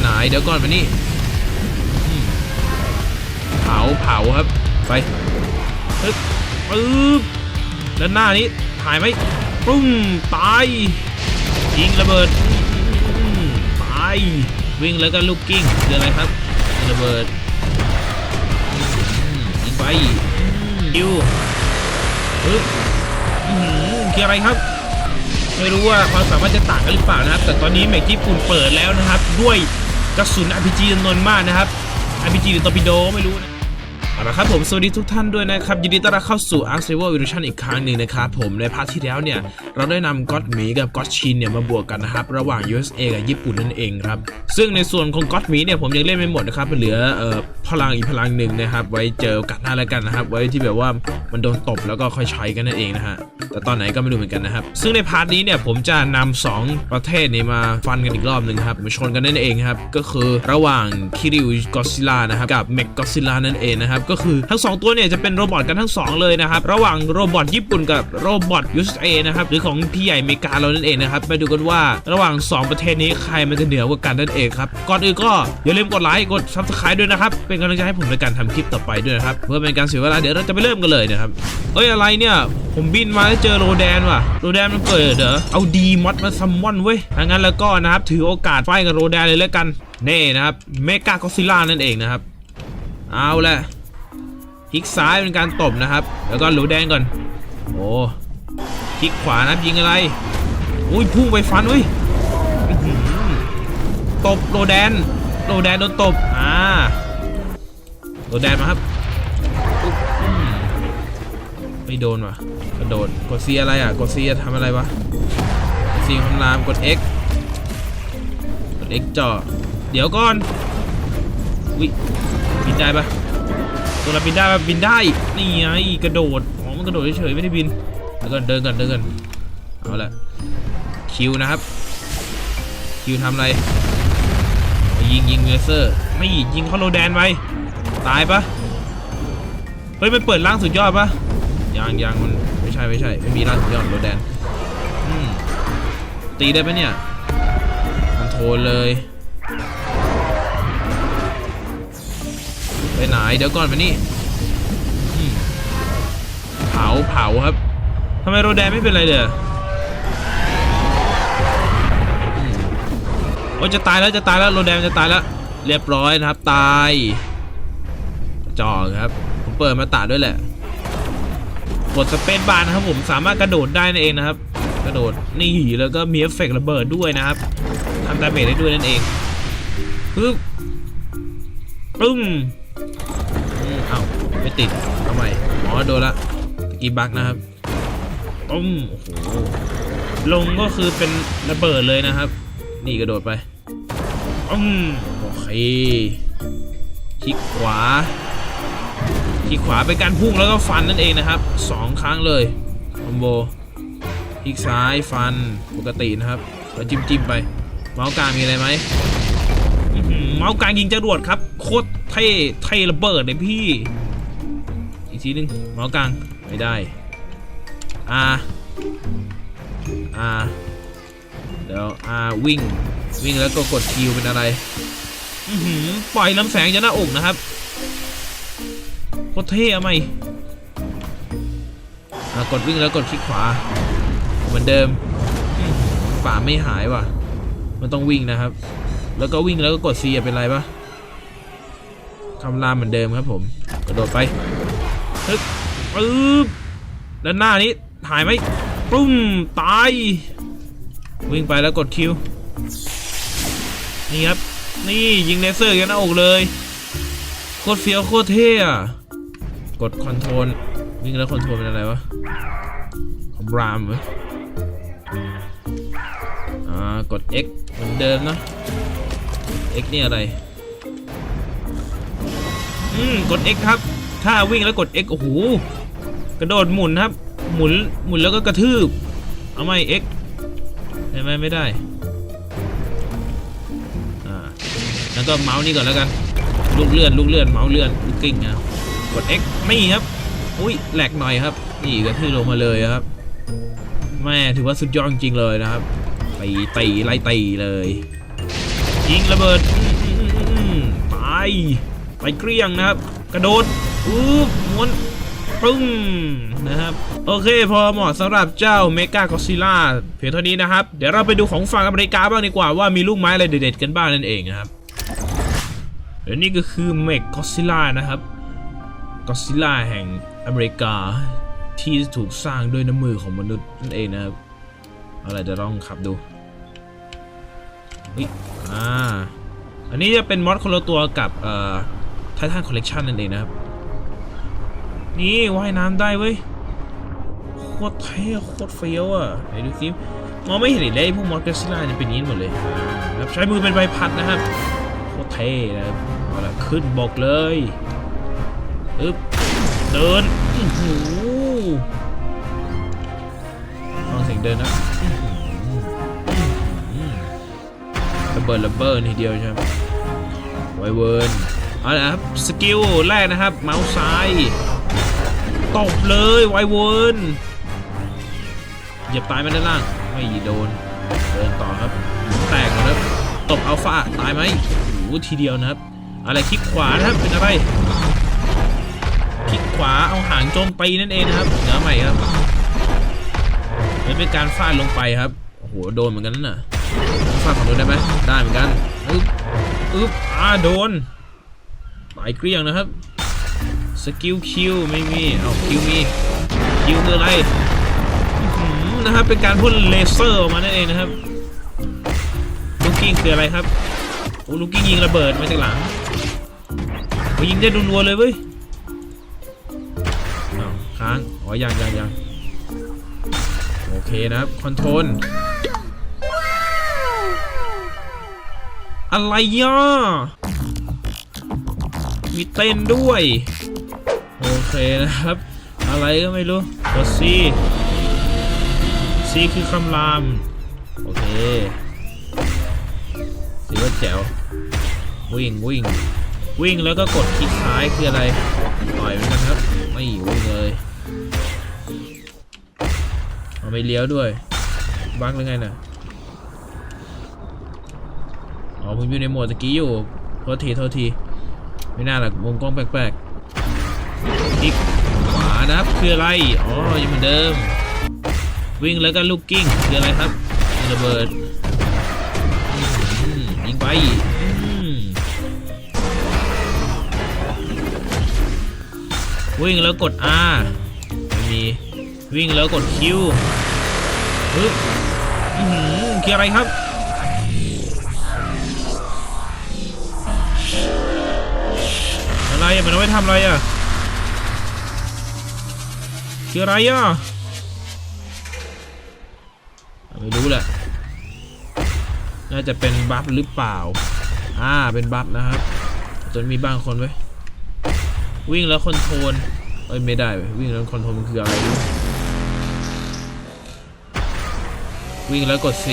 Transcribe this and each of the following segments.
ไหน เดี๋ยวก่อนมานี่เผาเผาครับ ไปปึ๊บปึ๊บด้านหน้านี้หายไหมปุ้งตายยิงระเบิดตายวิ่งแล้วก็ลูกกิ้งคืออะไรครับระเบิดยิงไปคิวปึ๊บคืออะไรครับไม่รู้ว่าความสามารถจะต่างกันหรือเปล่านะครับ แต่ตอนนี้แม็กญี่ปุ่นเปิดแล้วนะครับด้วย กระสุน RPG จำนวนมากนะครับ RPG หรือตอร์ปิโดไม่รู้นะเอาละครับผมสวัสดีทุกท่านด้วยนะครับ ยินดีต้อนรับเข้าสู่ Ark Survival Evolution อีกครั้งหนึ่งนะครับผมในพาร์ทที่แล้วเนี่ย เราได้นำก็อดหมีกับก็อดชินเนี่ยมาบวกกันนะครับ ระหว่าง USA กับญี่ปุ่นนั่นเองครับ ซึ่งในส่วนของก็อดหมีเนี่ยผมยังเล่นไม่หมดนะครับเหลือเอ่อพลังอีกพลังหนึ่งนะครับ ไว้เจอโอกัดหน้าแล้วกันนะครับ ไว้ที่แบบว่ามันโดนตบแล้วก็ค่อยใช้กันนั่นเองนะฮะ แต่ตอนไหนก็ไม่รู้เหมือนกันนะครับ ซึ่งในพาร์ทนี้เนี่ยผมจะนำสองประเทศนี้มาฟันกันอีกรอบหนึ่งครับมาชนกันนั่นเองครับ ก็คือระหว่างคิริวกอซิล่านะครับกับเมกกอซิล่านั่นเองนะครับ ก็คือทั้งสองตัวเนี่ยจะเป็นโรบอทกันทั้งสองเลยนะครับ ระหว่างโรบอทญี่ปุ่นกับโรบอท USA นะครับหรือของพี่ใหญ่อเมริกาเรานั่นเองนะครับมาดูกันว่าระหว่างสองประเทศนี้ใครมันจะเหนือกว่ากันนั่นเองครับก่อนอื่นก็อย่าลืมกดไลค์กด subscribe ด้วยนะครับเป็นกำลังใจให้ผมในการทำคลิปต่อไปด้วยนะครับเพื่อเป็นการเสียเวลาเดี๋ยวเราจะไปเริ่มกันเลยนะครับเอ้ยอะไรเนี่ยผมบินมาแล้วเจอโรแดนว่ะโรแดนมันเกิดเหรอเอาดีมอดมาซัมมอนเว้ยถ้างั้นแล้วก็นะครับถือโอกาสไฟกับโรแดนเลยแล้วกันเน่นะครับเมกากอซิล่านั่นเองนะครับ เอาละคลิกซ้ายเป็นการตบนะครับ แล้วก็โรแดนก่อน โอ้คลิกขวานะครับยิงอะไรอุ้ยพุ่งไปฟันเว้ยตบโรแดนโรแดนโดนตบอ่าโรแดนมาครับไม่โดนว่ะ กระโดดกดซีอะไรอะกดซีจะทำอะไรวะซีคำรามกด X กด X จ่อเดี๋ยวก่อนวิบินได้ปะตัวเราบินได้ปะบินได้นี่ไงกระโดดอ๋อมันกระโดดเฉยๆไม่ได้บินเดี๋ยวก่อนเดินก่อนเดินก่อนเอาละคิวนะครับคิวทำอะไรยิงยิงเลเซอร์ไม่ยิงเขาโลแดนไปตายปะเฮ้ยมันเปิดร่างสุดยอดปะยังยังมัน ใช่ไม่ใช่ไม่มีร่างสุดยอดโลแดนตีได้ปะเนี่ยมันโทรเลยไปไหนเดี๋ยวก่อนมานี่เผาเผาครับทำไมโรแดนไม่เป็นไรเลยอืมโอ้จะตายแล้วจะตายแล้วโรแดนจะตายแล้ว เรียบร้อยนะครับ ตาย จอครับผมเปิดมาตาด้วยแหละ กดสเปซบาร์นะครับผมสามารถกระโดดได้นั่นเองนะครับ กระโดดนี่แล้วก็มีเอฟเฟกต์ระเบิดด้วยนะครับทำดาเมจได้ด้วยนั่นเองปึ๊บปึ้มเอ้าไม่ติดทำไมอ๋อโดนละกีบักนะครับปุ้มโอ้โหลงก็คือเป็นระเบิดเลยนะครับ นี่กระโดดไปอืมโอเคคลิกขวา คลิกขวาเป็นการพุ่งแล้วก็ฟันนั่นเองนะครับสองครั้งเลยคอมโบคลิกซ้ายฟันปกตินะครับแล้วจิ้มจิ้มๆไป เมาส์กลางมีอะไรไหมเมาส์กลางยิงจรวดครับ โคตรเท่เท่ระเบิดเลยพี่ อีกทีหนึงเมาส์กลางไม่ได้อ่าอ่าเดี๋ยวอ่าวิ่งวิ่งแล้วก็กดคิวเป็นอะไรอือหือปล่อยลำแสงจากหน้าอกนะครับ โคตรเท่อะไหมอ่ากดวิ่งแล้วกดคลิกขวา เหมือนเดิมอืมป่าไม่หายว่ะ มันต้องวิ่งนะครับ แล้วก็วิ่งแล้วก็กด C อะเป็นไรปะคำรามเหมือนเดิมครับผม กระโดดไปฮึบปึ๊บด้านหน้านี้หายไหมปุ้มตาย วิ่งไปแล้วกดคิว นี่ครับ นี่ยิงเลเซอร์กันหน้าอกเลย โคตรเฟี้ยวโคตรเท่อะ ดคอนโทรลวิ่งแล้วคอนโทรลเป็นอะไรวะคอมรามเหรออ่ากด X เหมือนเดิมนะ X นี่อะไร อืม กด X ครับ ถ้าวิ่งแล้วกด X โอ้โห กระโดดหมุนครับ หมุน หมุนแล้วก็กระทืบ เอาไหม X ได้ไหมไม่ได้ อ่า แล้วก็เมาส์นี่ก่อนแล้วกัน ลูกเลื่อน ลูกเลื่อน เมาส์เลื่อนลูกกิ้งนะ กด X ไม่ครับ อุ้ยแหลกหน่อยครับนี่กระทืบลงมาเลยครับแม่ถือว่าสุดยอดจริงๆเลยนะครับตีตีไล่ตีเลยยิงระเบิดอืมอืมอืมอืมตายไปเกลี้ยงนะครับ กระโดดอู้ม้วนปึ้งนะครับ โอเคพอเหมาะสำหรับเจ้าเมกากอซิล่าเพียงเท่านี้นะครับ เดี๋ยวเราไปดูของฝั่งอเมริกาบ้างดีกว่าว่ามีลูกไม้อะไรเด็ดๆกันบ้างนั่นเองนะครับเดี๋ยวนี้ก็คือเมกกอซิล่านะครับ กอซิล่าแห่งอเมริกาที่ถูกสร้างด้วยน้ำมือของมนุษย์นั่นเองนะครับอะไรจะลองขับดูเฮ้ยอ่าอันนี้จะเป็นมอดคนละตัวกับเอ่อไททันคอลเลกชันนั่นเองนะครับ นี่ว่ายน้ำได้เว้ยโคตรเท่โคตรเฟี้ยวอะไหนดูสิมองไม่เห็นเลยพวกมอดเกสล่าเนี่ยเป็นย่างนี้หมดเลยครับใช้มือเป็นใบพัดนะครับโคตรเท่นะครับเอาละขึ้นบกเลย อึ๊บเดินอื้อหือฟังเสียงเดินนะระเบิดระเบิดทีเดียวใช่ไหมไวเวิร์นเอาละครับสกิลแรกนะครับ เมาส์ซ้ายตบเลยไวเวิร์นเหยียบตายไปด้านล่าง ไม่โดน เดินต่อครับแตกครับตบอัลฟาตายไหมโอ้โหทีเดียวนะครับ อะไรคลิกขวานะครับเป็นอะไร คลิกขวาเอาหางโจมตีนั่นเองนะครับเหนือใหม่ครับมันเป็นการฟาดลงไปครับโอ้โหโดนเหมือนกันนั่นน่ะฟาดฝั่งนู้นได้ไหมได้เหมือนกันอึ๊บอึ๊บอ่าโดนตายเกลี้ยงนะครับสกิลคิวไม่มีเอาคิวมีคิวคืออะไรนะครับเป็นการพ่นเลเซอร์ออกมานั่นเองนะครับลูกกิ้งคืออะไรครับโอ้ลูกกิ้งยิงระเบิดมาจากหลังยิงได้รัวๆเลยเว้ย อยังยังยังโอเคนะครับคอนโทรลอะไรย่ะมีเต้นด้วย โอเคนะครับ อะไรก็ไม่รู้กดซีซีคือคำราม โอเคถือว่าแจ๋ววิ่งวิ่งวิ่งแล้วก็กดคลิกซ้ายคืออะไร ต่อยเหมือนกันครับ ไม่วิ่งเลย ไม่เลี้ยวด้วย บักหรือไงน่ะ อ๋อผมอยู่ในโหมดตะกี้อยู่ โทษที โทษที ไม่น่าหรอกมุมกล้องแปลกๆคลิกขวานะครับคืออะไร อ๋อ ยังเหมือนเดิม วิ่งแล้วก็ลูกกิ้งคืออะไรครับยิงระเบิดยิงไปวิ่งแล้วกด R ไม่มี วิ่งแล้วกด Q ปึ๊บอื้อหือคืออะไรครับอะไรอะมันเอาไว้ทำอะไรอะคืออะไรอะไม่รู้แหละ น่าจะเป็นบัฟหรือเปล่า อ่า เป็นบัฟนะครับจนมีบางคนไว้วิ่งแล้วคอนโทรลเอ้ยไม่ได้เว้ยวิ่งแล้วคอนโทรลมันคืออะไร วิ่งแล้วกด C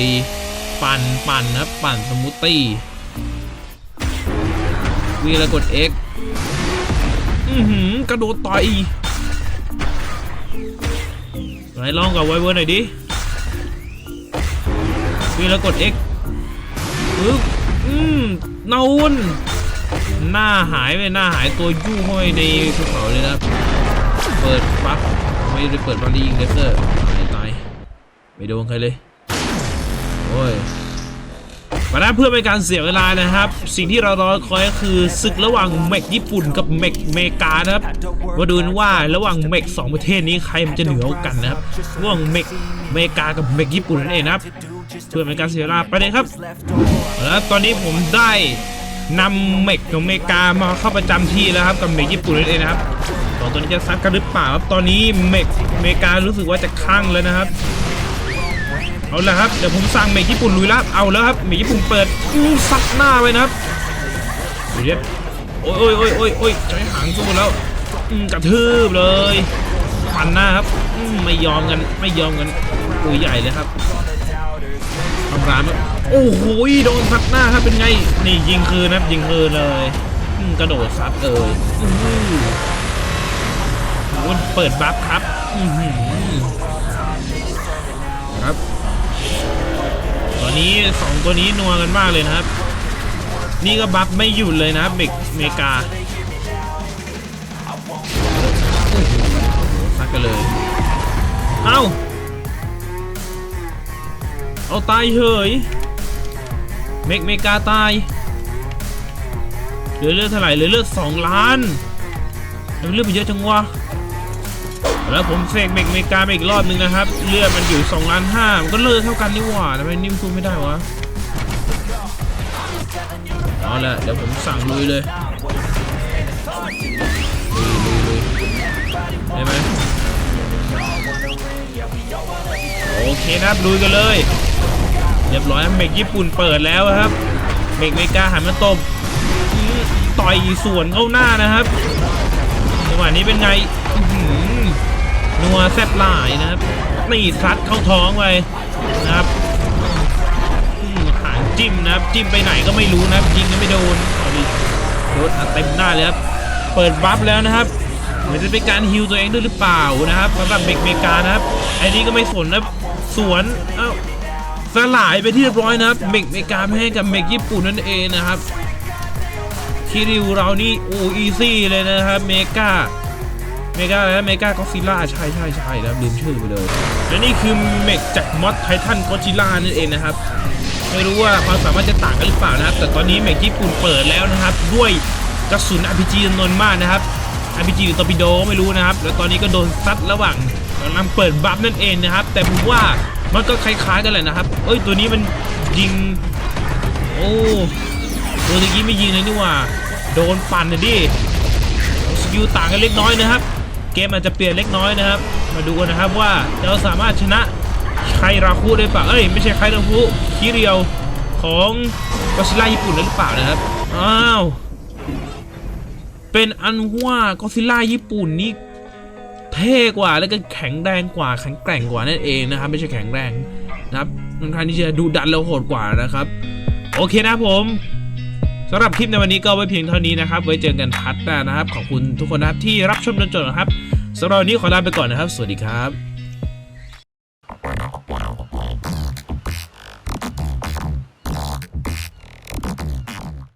ปั่นปั่นนะปั่นสมูทตี้วิ่งแล้วกด X อือหือกระโดดต่อยไหนลองกับไวเวอร์หน่อยดิวิ่งแล้วกด X ปึ๊บอืมนาวนหน้าหายไปหน้าหายตัวยู่เข้าไปในภูเขาเลยนะเปิดปั๊บไม่ได้เปิดบอลลียิงเลเซอร์ตายตายไม่โดนใครเลย อ้ยมาได้เพื่อเป็นการเสียเวลานะครับ สิ่งที่เรารอคอยก็คือศึกระหว่างเมกญี่ปุ่นกับเมกอเมริกานะครับมาดูนว่าระหว่างเมกสองประเทศนี้ใครมันจะเหนือกกันนะครับระหว่างเมกอเมริกากับเมกญี่ปุ่นนั่นเองนะครับเพื่อเป็นการเสียเวลาไปเลยครับแล้วตอนนี้ผมได้นำเมกของอเมริกามาเข้าประจำที่แล้วครับกับเมกญี่ปุ่นนั่นเองนะครับสองตัวนี้จะซัดกันหรือเปล่าครับตอนนี้เมกอเมริการู้สึกว่าจะคลั่งแล้วนะครับ เอาละครับเดี๋ยวผมสั่งเมกญี่ปุ่นลุยแล้วเอาแล้วครับเมกญี่ปุ่นเปิดอู้ซัดหน้าไปนะครับเดี๋ยโอ้ยโอ้ยโอ้ยโอ้ยใจหางสู้แล้วกระทืบเลยฟันหน้าครับไม่ยอมกันไม่ยอมกันตัวใหญ่เลยครับทำร้านครับโอ้โหโดนซัดหน้าครับเป็นไงนี่ยิงคืนนะครับยิงคืนเลยกระโดดซัดเอ่ยอื้เปิดบัฟครับ อื ตอนนี้สองตัวนี้นัวกันมากเลยนะครับ นี่ก็บัฟไม่หยุดเลยนะครับเมกเมกาโอ้โหซัดกันเลย เอ้า เอาตายเฉยเมกเมกาตายเหลือเลือดเท่าไหร่เหลือเลือดสองล้านเลือดมันเยอะจังวะ แล้วผมเสกเมกเมกาไปอีกรอบนึงนะครับ เลือดมันอยู่2ล้านห้ามันก็เลือดเท่ากันนี่หว่าทำไมนิ่มสู้ไม่ได้วะเอาละเดี๋ยวผมสั่งลุยเลยลุยลุยลุยได้ไหมโอเคนะครับลุยกันเลย เรียบร้อยเมกญี่ปุ่นเปิดแล้วครับเมกเมกาหันมาตบอื้อต่อยสวนเข้าหน้านะครับจังหวะนี้เป็นไง นัวแซ่บหลายนะครับนี่ซัดเข้าท้องไปนะครับหางจิ้มนะครับ จิ้มไปไหนก็ไม่รู้นะครับยิงก็ไม่โดนโดนอัดเต็มหน้าเลยครับ เปิดบัฟแล้วนะครับเหมือนจะเป็นการฮิวตัวเองด้วยหรือเปล่านะครับสำหรับเมกเมกานะครับไอ้นี่ก็ไม่สนนะสวนเอ้าสลายไปที่เรียบร้อยนะครับเมกเมกาแพ้กับเมกญี่ปุ่นนั่นเองนะครับคิริวเรานี่โอ้อีซี่เลยนะครับเมกา มกาอะไรนะเมกาก็ซิล่าใช่ใช่ใช่แล้วลืมชื่อไปเลย และนี่คือเมกจากมอสไททันก็จิล่านั่นเองนะครับ ไม่รู้ว่าความสามารถจะต่างกันหรือเปล่านะครับ แต่ตอนนี้เมกญี่ปุ่นเปิดแล้วนะครับ ด้วยกระสุน RPG จำนวนมากนะครับ RPG หรือตอร์ปิโดไม่รู้นะครับ แล้วตอนนี้ก็โดนซัดระหว่างกำลังเปิดบัฟนั่นเองนะครับ แต่ผมว่ามันก็คล้ายๆกันแหละนะครับ เอ้ยตัวนี้มันยิง โอ้ตัวตะกี้ไม่ยิงเลยนี่ว่า โดนปั่นเลยดิสกิลต่างกันเล็กน้อยนะครับ เกมอาจจะเปลี่ยนเล็กน้อยนะครับ มาดูกันนะครับว่าเราสามารถชนะไคราคุได้ปล่าเอ้ยไม่ใช่ไคราคุคิเรียวของก็ซิล่าญี่ปุ่นหรือเปล่านะครับ อ้าว เป็นอันว่าก็ซิล่าญี่ปุ่นนี่เท่กว่าแล้วก็แข็งแรงกว่าแข็งแกร่งกว่านั่นเองนะครับ ไม่ใช่แข็งแรงนะครับค่อนข้างที่จะดูดันแล้วโหดกว่านะครับ โอเคนะผม สำหรับคลิปในวันนี้ก็ไว้เพียงเท่านี้นะครับ ไว้เจอกันพัดหน้านะครับ ขอบคุณทุกคนนะครับที่รับชมจนจบนะครับสำหรับวันนี้ขอลาไปก่อนนะครับ สวัสดีครับ